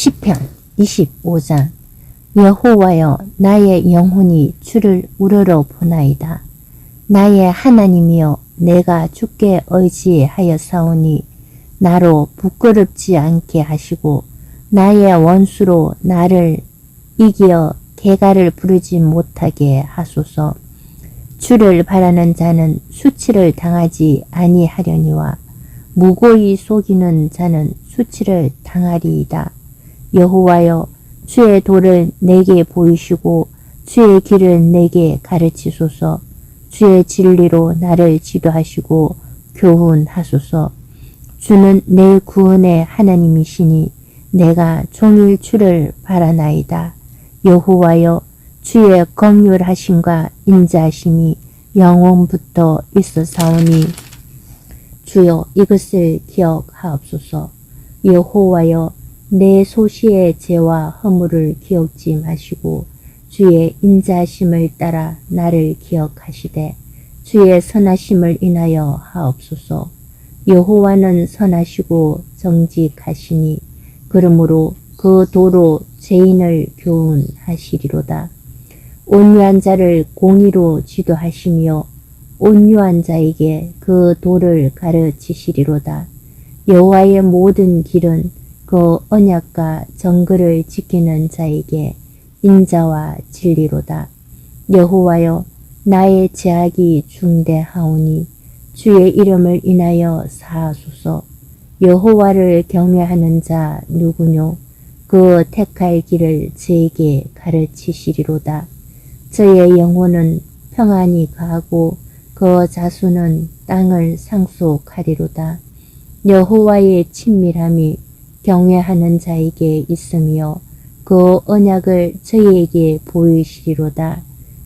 시편 25장 여호와여 나의 영혼이 주를 우러러 보나이다. 나의 하나님이여 내가 주께 의지하였사오니 나로 부끄럽지 않게 하시고 나의 원수로 나를 이기어 개가를 부르지 못하게 하소서. 주를 바라는 자는 수치를 당하지 아니하려니와 무고히 속이는 자는 수치를 당하리이다. 여호와여 주의 도를 내게 보이시고 주의 길을 내게 가르치소서. 주의 진리로 나를 지도하시고 교훈하소서. 주는 내 구원의 하나님이시니 내가 종일 주를 바라나이다. 여호와여 주의 긍휼하심과 인자하심이 영원부터 있어사오니 주여 이것을 기억하옵소서. 여호와여 내 소시의 죄와 허물을 기억지 마시고 주의 인자하심을 따라 나를 기억하시되 주의 선하심을 인하여 하옵소서. 여호와는 선하시고 정직하시니 그러므로 그 도로 죄인을 교훈하시리로다. 온유한 자를 공의로 지도하시며 온유한 자에게 그 도를 가르치시리로다. 여호와의 모든 길은 그 언약과 정글을 지키는 자에게 인자와 진리로다. 여호와여 나의 제약이 중대하오니 주의 이름을 인하여 사하소서. 여호와를 경외하는 자 누구뇨? 그 택할 길을 저에게 가르치시리로다. 저의 영혼은 평안히 가고 그 자수는 땅을 상속하리로다. 여호와의 친밀함이 경외하는 자에게 있으며 그 언약을 저희에게 보이시리로다.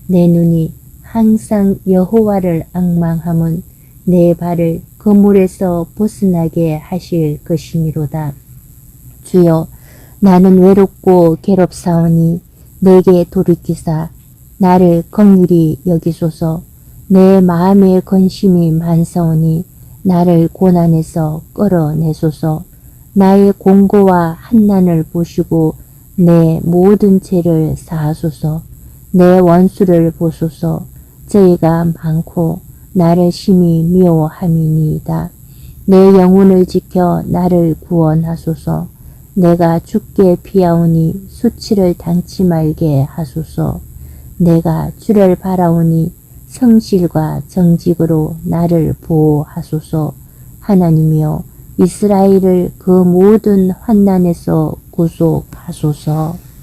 내 눈이 항상 여호와를 악망함은 내 발을 그물에서 벗어나게 하실 것이미로다. 주여 나는 외롭고 괴롭사오니 내게 돌이키사 나를 긍휼히 여기소서 내 마음의 근심이 많사오니 나를 고난에서 끌어내소서 나의 공고와 한난을 보시고 내 모든 죄를 사하소서. 내 원수를 보소서. 저희가 많고 나를 심히 미워함이니이다. 내 영혼을 지켜 나를 구원하소서. 내가 죽게 피하오니 수치를 당치 말게 하소서. 내가 주를 바라오니 성실과 정직으로 나를 보호하소서. 하나님이여 이스라엘을 그 모든 환난에서 구속하소서.